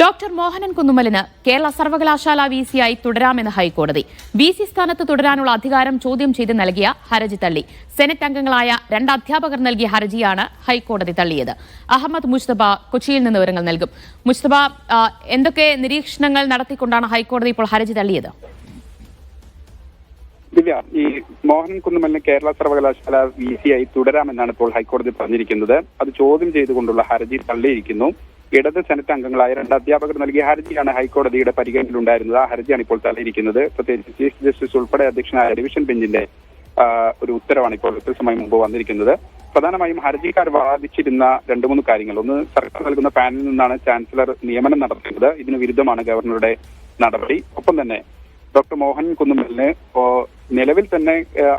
Doctor Mohanan കുന്നുമലിന് Kerala സർവകലാശാല V സിയായി തുടരാമെന്ന് ഹൈക്കോടതി. V C സ്ഥാനത്ത് തുടരാനുള്ള അധികാരം ചോദ്യം ചെയ്ത് നൽകിയ ഹർജി തള്ളി. സെനറ്റ് അംഗങ്ങളായ രണ്ട് അധ്യാപകർ നൽകിയ ഹർജിയാണ് ഹൈക്കോടതി തള്ളിയത്. അഹമ്മദ് മുസ്തഫ കൊച്ചിയിൽ നിന്ന് വിവരങ്ങൾ നൽകും. മുസ്തഫ എന്തൊക്കെ നിരീക്ഷണങ്ങൾ നടത്തിക്കൊണ്ടാണ് ഹൈക്കോടതി ഇപ്പോൾ ഹർജി തള്ളിയത്? ദിവ്യ ഈ മോഹൻ കുന്നുമലിന് കേരള സർവകലാശാല വി സി ആയി തുടരാമെന്നാണ് ഇപ്പോൾ ഹൈക്കോടതി പറഞ്ഞിരിക്കുന്നത്. അത് ചോദ്യം ചെയ്തുകൊണ്ടുള്ള ഹർജി തള്ളിയിരിക്കുന്നു. ഇടത് സെനറ്റ് അംഗങ്ങളായ രണ്ട് അധ്യാപകർ നൽകിയ ഹർജിയാണ് ഹൈക്കോടതിയുടെ പരിഗണനയിലുണ്ടായിരുന്നത്. ആ ഹർജിയാണ് ഇപ്പോൾ തള്ളിയിരിക്കുന്നത്. പ്രത്യേകിച്ച് ചീഫ് ജസ്റ്റിസ് ഉൾപ്പെടെ അധ്യക്ഷനായ ഡിവിഷൻ ബെഞ്ചിന്റെ ഒരു ഉത്തരവാണ് ഇപ്പോൾ കൃത്യസമയം മുമ്പ് വന്നിരിക്കുന്നത്. പ്രധാനമായും ഹർജിക്കാർ വാദിച്ചിരുന്ന രണ്ട് മൂന്ന് കാര്യങ്ങൾ. ഒന്ന് സർക്കാർ നൽകുന്ന പാനലിൽ നിന്നാണ് ചാൻസലർ നിയമനം നടത്തുന്നത് ഇതിന് വിരുദ്ധമാണ് ഗവർണറുടെ നടപടി. ഒപ്പം തന്നെ ഡോക്ടർ മോഹൻ കുന്നുമലിന് നിലവിൽ തന്നെ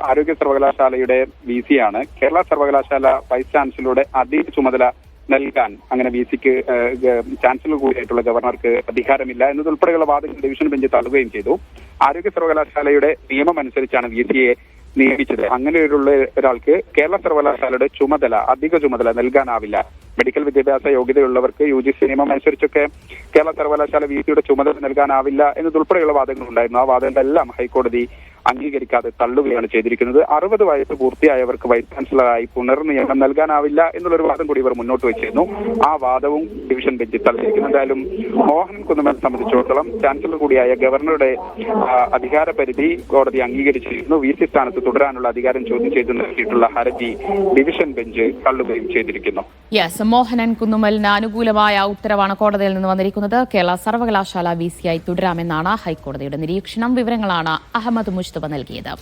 ആരോഗ്യ സർവകലാശാലയുടെ വി സിയാണ് കേരള സർവകലാശാല വൈസ് ചാൻസലറുടെ അതീ ചുമതല നൽകാൻ അങ്ങനെ വി സിക്ക് ചാൻസലർ കൂടിയായിട്ടുള്ള ഗവർണർക്ക് അധികാരമില്ല എന്നതുൾപ്പെടെയുള്ള വാദങ്ങൾ ഡിവിഷൻ ബെഞ്ച് തള്ളുകയും ചെയ്തു. ആരോഗ്യ സർവകലാശാലയുടെ നിയമം അനുസരിച്ചാണ് വി സിയെ നിയമിച്ചത്. അങ്ങനെയുള്ള ഒരാൾക്ക് കേരള സർവകലാശാലയുടെ ചുമതല അധിക ചുമതല നൽകാനാവില്ല. മെഡിക്കൽ വിദ്യാഭ്യാസ യോഗ്യതയുള്ളവർക്ക് യു ജി സി നിയമം അനുസരിച്ചൊക്കെ കേരള സർവകലാശാല വി സിയുടെ ചുമതല നൽകാനാവില്ല എന്നതുൾപ്പെടെയുള്ള വാദങ്ങൾ ഉണ്ടായിരുന്നു ആ വാദങ്ങളെല്ലാം ഹൈക്കോടതി അംഗീകരിക്കാതെ തള്ളുകയാണ് ചെയ്തിരിക്കുന്നത്. അറുപത് വയസ്സ് പൂർത്തിയായവർക്ക് വൈസ് ചാൻസലറായി പുനർനിയമനം നൽകാനാവില്ല എന്നുള്ളൊരു വാദം കൂടി ഇവർ മുന്നോട്ട് വെച്ചിരുന്നു. ആ വാദവും ഡിവിഷൻ ബെഞ്ചിൽ തള്ളിയിരിക്കുന്നു. എന്തായാലും മോഹൻ കുന്നുമൽ സംബന്ധിച്ചിടത്തോളം ചാൻസലർ കൂടിയായ ഗവർണറുടെ അധികാര പരിധി കോടതി അംഗീകരിച്ചിരിക്കുന്നു വി സി സ്ഥാനത്ത് തുടരാനുള്ള അധികാരം ചോദ്യം ചെയ്ത് നൽകിയിട്ടുള്ള ഹർജി ഡിവിഷൻ ബെഞ്ച് തള്ളുകയും ചെയ്തിരിക്കുന്നു. യെസ് മോഹനൻ കുന്നുമലിന് അനുകൂലമായ ഉത്തരവാണ് കോടതിയിൽ നിന്ന് വന്നിരിക്കുന്നത്. കേരള സർവകലാശാല വി സിയായി തുടരാമെന്നാണ് ഹൈക്കോടതിയുടെ നിരീക്ഷണം. വിവരങ്ങളാണ് അഹമ്മദ് മുസ്തഫ നൽകിയത്